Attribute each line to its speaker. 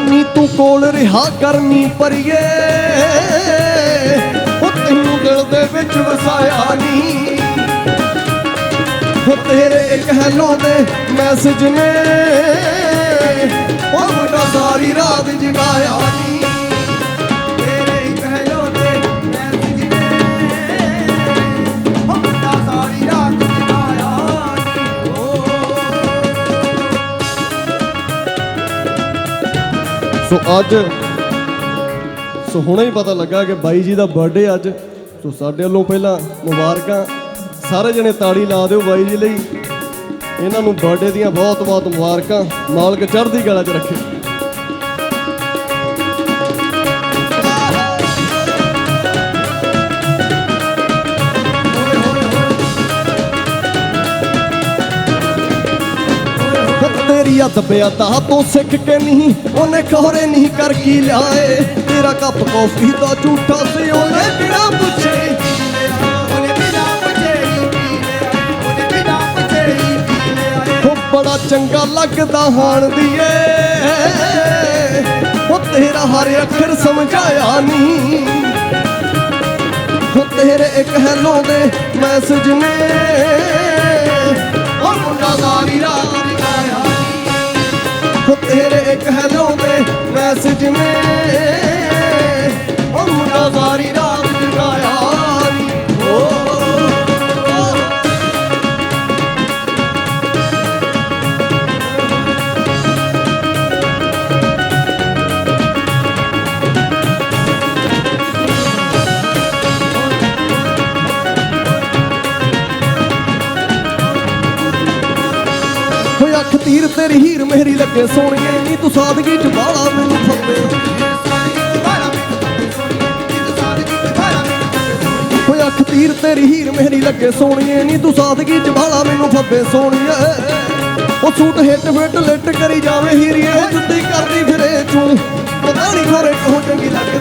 Speaker 1: ਨੀ ਤੂੰ ਕੋਲ ਰਿਹਾ ਕਰਨੀ ਪਰੀਏ। ਉਹ ਤੈਨੂੰ ਦਿਲ ਦੇ ਵਿੱਚ ਵਸਾਇਆ ਨੀ। ਉਹ ਤੇਰੇ ਇੱਕ ਹੈਲੋ ਦੇ ਮੈਸੇਜ ਨੇ। ਉਹ ਮੁੰਡਾ ਸਾਰੀ ਰਾਤ ਜਗਾਇਆ ਸੋ ਅੱਜ ਸੋ ਹੁਣੇ ਹੀ ਪਤਾ ਲੱਗਾ ਕਿ ਬਾਈ ਜੀ ਦਾ ਬਰਥਡੇ ਅੱਜ। ਸੋ ਸਾਡੇ ਵੱਲੋਂ ਪਹਿਲਾਂ ਮੁਬਾਰਕਾਂ। ਸਾਰੇ ਜਣੇ ਤਾੜੀ ਲਾ ਦਿਓ ਬਾਈ ਜੀ ਲਈ। ਇਹਨਾਂ ਨੂੰ ਬਰਥਡੇ ਦੀਆਂ ਬਹੁਤ ਬਹੁਤ ਮੁਬਾਰਕਾਂ। ਮਾਲਕ ਚੜ੍ਹਦੀ ਕਲਾ 'ਚ ਰੱਖੇ। ਤੇਰੀ ਅਦਬਿਆ ਤਾਂ ਤੋਂ ਸਿੱਖ ਕੇ ਨਹੀਂ, ਉਹਨੇ ਖੋਰੇ ਨਹੀਂ ਕਰ ਕੀ ਲਿਆਏ? ਤੇਰਾ ਕੱਪ ਕੌਫੀ ਦਾ ਝੂਠਾ ਸੀ, ਉਹਨੇ ਬਿਨਾ ਪੁੱਛੇ? ਬੜਾ ਚੰਗਾ ਲੱਗਦਾ ਹਾਣ ਦੀਏ। ਉਹ ਤੇਰਾ ਹਰ ਅੱਖਰ ਸਮਝਾਇਆ ਨਹੀਂ। ਉਹ ਤੇਰੇ ਇੱਕ ਹੈਲੋ ਦੇ ਮੈਸੇਜ ਨੇ। ਮੈਸੇਜ ਨੇ ਤੀਰ ਤੇਰੀ ਹੀਰ ਮੇਰੀ ਲੱਗੇ ਸੋਹਣੀਏ ਨੀ ਤੂੰ ਸਾਦਗੀ ਚ ਬਾਲਾ ਮੈਨੂੰ ਫੱਬੇ ਹੋਏ ਅੱਖ ਤੀਰ ਤੇਰੀ ਹੀਰ ਮੇਰੀ ਲੱਗੇ ਸੋਹਣੀਏ ਨੀ ਤੂੰ ਸਾਦਗੀ ਚ ਬਾਲਾ ਮੈਨੂੰ ਫੱਬੇ ਸੋਹਣੀਏ ਉਹ ਸੂਟ ਹਿੱਟ ਫਿੱਟ ਲਿੱਟ ਕਰੀ ਜਾਵੇ ਹੀਰੀਏ। ਜੁੱਤੀ ਕਰਦੀ ਫਿਰੇ ਤੂੰ। ਪਤਾ ਨਹੀਂ ਖੋਰੇ ਕਹੋ ਚੰਗੀ ਲੱਗੇ